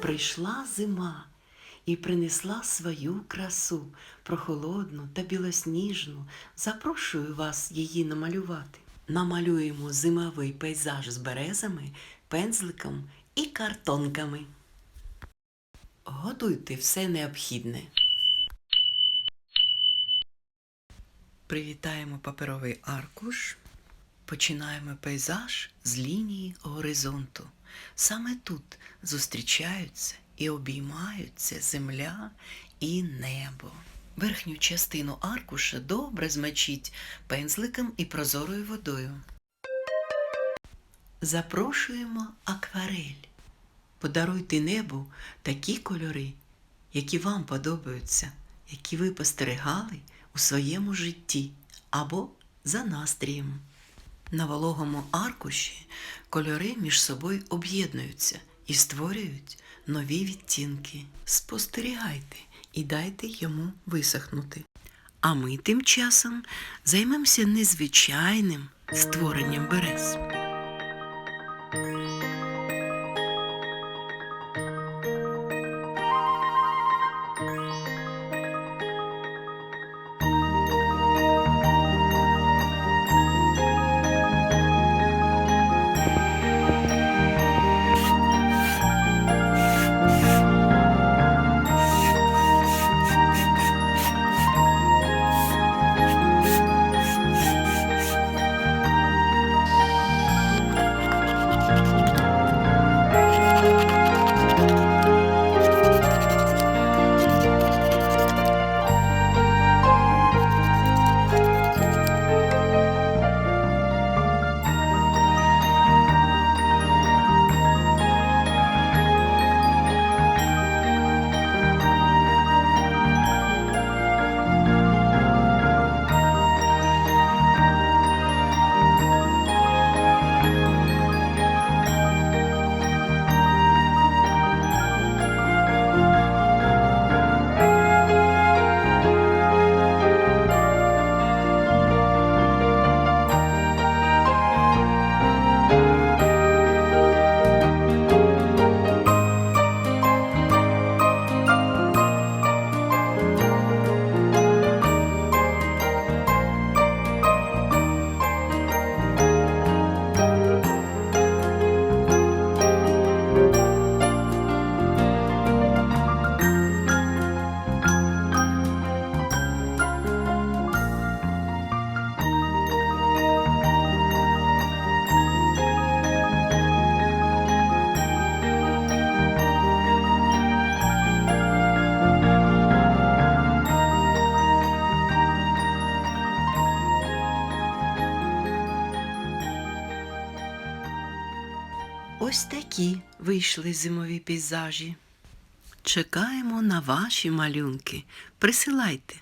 Прийшла зима і принесла свою красу, прохолодну та білосніжну. Запрошую вас її намалювати. Намалюємо зимовий пейзаж з березами, пензликом і картонками. Готуйте все необхідне. Привітаємо паперовий аркуш. Починаємо пейзаж з лінії горизонту. Саме тут зустрічаються і обіймаються земля і небо. Верхню частину аркуша добре змочіть пензликом і прозорою водою. Запрошуємо акварель. Подаруйте небу такі кольори, які вам подобаються, які ви спостерігали у своєму житті або за настроєм. На вологому аркуші кольори між собою об'єднуються і створюють нові відтінки. Спостерігайте і дайте йому висохнути. А ми тим часом займемося незвичайним створенням берез. Ось такі вийшли зимові пейзажі. Чекаємо на ваші малюнки. Присилайте.